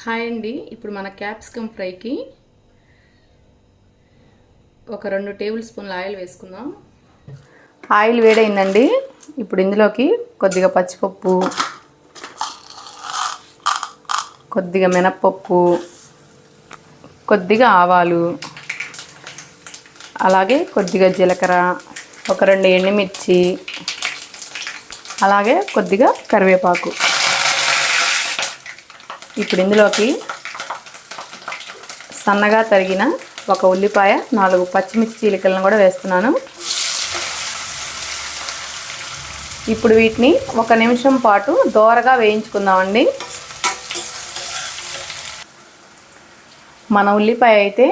Hi అండి. ఇప్పుడు మన క్యాప్సికమ్ ఫ్రైకి ఒక రెండు టేబుల్ స్పూన్ల ఆయిల్ వేసుకుందాం. ఆయిల్ వేడైందండి. ఇప్పుడు ఇందులోకి కొద్దిగా పచ్చిపప్పు కొద్దిగా మినప్పప్పు కొద్దిగా ఆవాలు అలాగే కొద్దిగా జీలకర్ర ఒక రెండు ఎండుమిర్చి అలాగే కొద్దిగా కరివేపాకు. ఇప్పుడు ఇందులోకి సన్నగా తరిగిన ఒక ఉల్లిపాయ నాలుగు పచ్చిమిర్చి చీలికలను కూడా వేస్తున్నాను. ఇప్పుడు వీటిని ఒక నిమిషం పాటు దోరగా వేయించుకుందామండి. మన ఉల్లిపాయ అయితే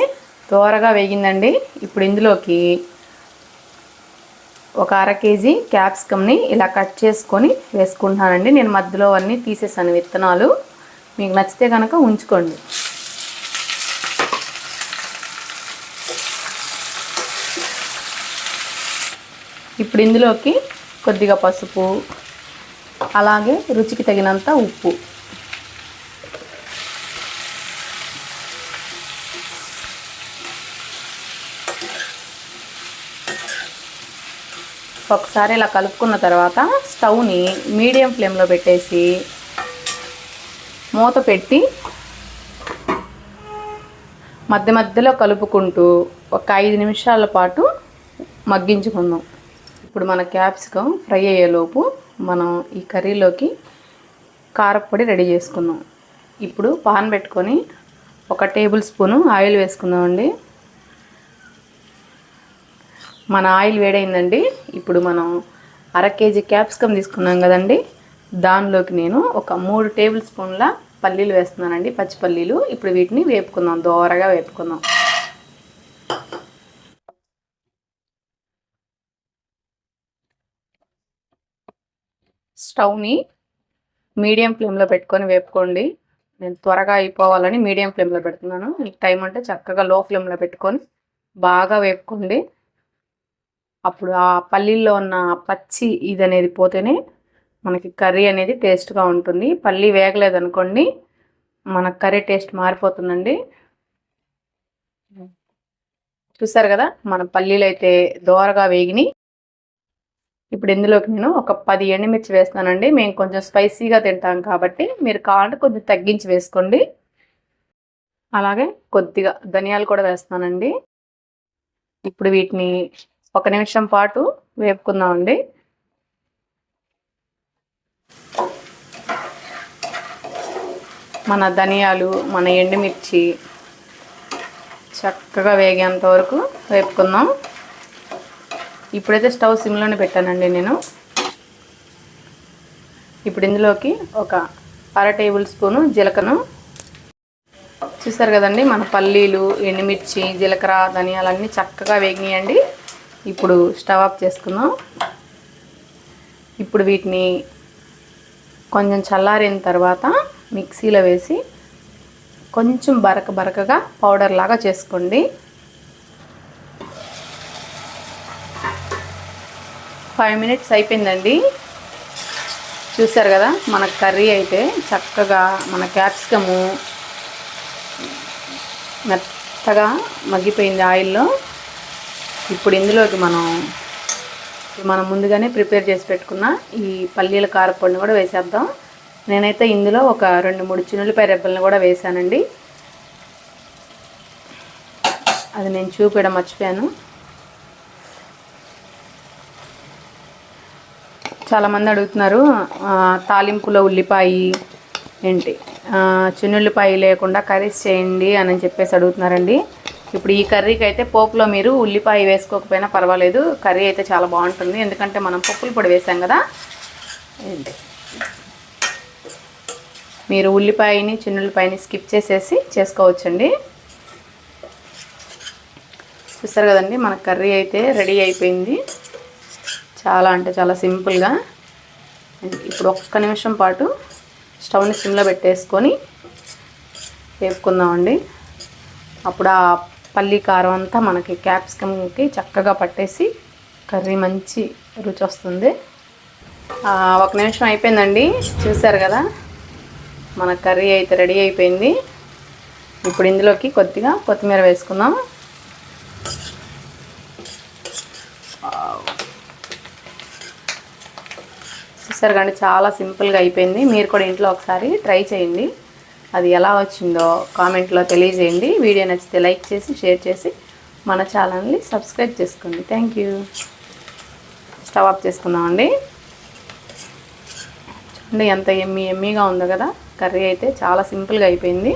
దోరగా వేగిందండి. ఇప్పుడు ఇందులోకి ఒక అర కేజీ క్యాప్సికమ్ని ఇలా కట్ చేసుకొని వేసుకుంటున్నానండి. నేను మధ్యలో అన్నీ తీసేసాను విత్తనాలు. మీకు నచ్చితే కనుక ఉంచుకోండి. ఇప్పుడు ఇందులోకి కొద్దిగా పసుపు అలాగే రుచికి తగినంత ఉప్పు. ఒకసారి ఇలా కలుపుకున్న తర్వాత స్టవ్ని మీడియం ఫ్లేమ్లో పెట్టేసి మూత పెట్టి మధ్య మధ్యలో కలుపుకుంటూ ఒక ఐదు నిమిషాల పాటు మగ్గించుకుందాం. ఇప్పుడు మన క్యాప్సికం ఫ్రై అయ్యేలోపు మనం ఈ కర్రీలోకి కారపొడి రెడీ చేసుకుందాం. ఇప్పుడు పాన్ పెట్టుకొని ఒక టేబుల్ స్పూను ఆయిల్ వేసుకుందామండి. మన ఆయిల్ వేడైందండి. ఇప్పుడు మనం అర కేజీ క్యాప్సికమ్ తీసుకున్నాం కదండి. దానిలోకి నేను ఒక మూడు టేబుల్ స్పూన్ల పల్లీలు వేస్తున్నానండి పచ్చి పల్లీలు. ఇప్పుడు వీటిని వేపుకుందాం దోరగా వేపుకుందాం. స్టవ్ని మీడియం ఫ్లేమ్లో పెట్టుకొని వేపుకోండి. నేను త్వరగా అయిపోవాలని మీడియం ఫ్లేమ్లో పెడుతున్నాను. మీకు టైం అంటే చక్కగా లో ఫ్లేమ్లో పెట్టుకొని బాగా వేపుకోండి. అప్పుడు ఆ పల్లీల్లో ఉన్న పచ్చి ఇది అనేది పోతేనే మనకి కర్రీ అనేది టేస్ట్గా ఉంటుంది. పల్లి వేగలేదు అనుకోండి మన కర్రీ టేస్ట్ మారిపోతుందండి. చూసారు కదా మన పల్లీలు అయితే దోరగా వేగినాయి. ఇప్పుడు ఇందులోకి నేను ఒక పది ఎండుమిర్చి వేస్తానండి మేము కొంచెం స్పైసీగా తింటాం కాబట్టి మీరు కావాలంటే కొంచెం తగ్గించి వేసుకోండి. అలాగే కొద్దిగా ధనియాలు కూడా వేస్తానండి ఇప్పుడు వీటిని ఒక నిమిషం పాటు వేపుకుందామండి. మన ధనియాలు మన ఎండుమిర్చి చక్కగా వేగేంత వరకు వేపుకుందాం. ఇప్పుడైతే స్టవ్ సిమ్లోనే పెట్టానండి నేను. ఇప్పుడు ఇందులోకి ఒక అర టేబుల్ స్పూను జీలకను. చూసారు కదండి మన పల్లీలు ఎండుమిర్చి జీలకర్ర ధనియాలన్నీ చక్కగా వేగినాయండి. ఇప్పుడు స్టవ్ ఆఫ్ చేసుకుందాం. ఇప్పుడు వీటిని కొంచెం చల్లారిన తర్వాత మిక్సీలో వేసి కొంచెం బరక బరకగా పౌడర్ లాగా చేసుకోండి. ఫైవ్ మినిట్స్ అయిపోయిందండి. చూసారు కదా మన కర్రీ అయితే చక్కగా మన క్యాప్సికము మెత్తగా మగ్గిపోయింది ఆయిల్లో. ఇప్పుడు ఇందులోకి మనం మనం ముందుగానే ప్రిపేర్ చేసి పెట్టుకున్న ఈ పల్లీల కారపొడిని కూడా వేసేద్దాం. నేనైతే ఇందులో ఒక రెండు మూడు చిన్నులపాయ రెబ్బలను కూడా వేసానండి అది నేను చూపించడం మర్చిపోయాను. చాలామంది అడుగుతున్నారు తాలింపులో ఉల్లిపాయ ఏంటి? చిన్నుల్లిపాయ లేకుండా కర్రీస్ చేయండి అని చెప్పేసి అడుగుతున్నారండి. ఇప్పుడు ఈ కర్రీకి అయితే పోపులో మీరు ఉల్లిపాయ వేసుకోకపోయినా పర్వాలేదు కర్రీ అయితే చాలా బాగుంటుంది. ఎందుకంటే మనం పప్పులు పొడి వేసాం కదా. ఏంటి? మీరు ఉల్లిపాయని చిన్నుల్లిపాయని స్కిప్ చేసేసి చేసుకోవచ్చండి. చూస్తారు కదండి మన కర్రీ అయితే రెడీ అయిపోయింది. చాలా అంటే చాలా సింపుల్గా. ఇప్పుడు ఒక్క నిమిషం పాటు స్టవ్ని సిమ్లో పెట్టేసుకొని వేపుకుందామండి. అప్పుడు ఆ పల్లి కారం అంతా మనకి క్యాప్సికమ్కి చక్కగా పట్టేసి కర్రీ మంచి రుచి వస్తుంది. ఒక నిమిషం అయిపోయిందండి. చూసారు కదా? మన కర్రీ అయితే రెడీ అయిపోయింది. ఇప్పుడు ఇందులోకి కొద్దిగా కొత్తిమీర వేసుకుందాం చూసారు కానీ చాలా సింపుల్గా అయిపోయింది. మీరు కూడా ఇంట్లో ఒకసారి ట్రై చేయండి. అది ఎలా వచ్చిందో కామెంట్లో తెలియజేయండి. వీడియో నచ్చితే లైక్ చేసి షేర్ చేసి మన ఛానల్ని సబ్స్క్రైబ్ చేసుకోండి. Thank you. స్టవ్ ఆఫ్ చేసుకుందామండి. చూడండి ఎంత ఎమ్మీ ఎమ్మీగా ఉందో కదా. కర్రీ అయితే చాలా సింపుల్గా అయిపోయింది.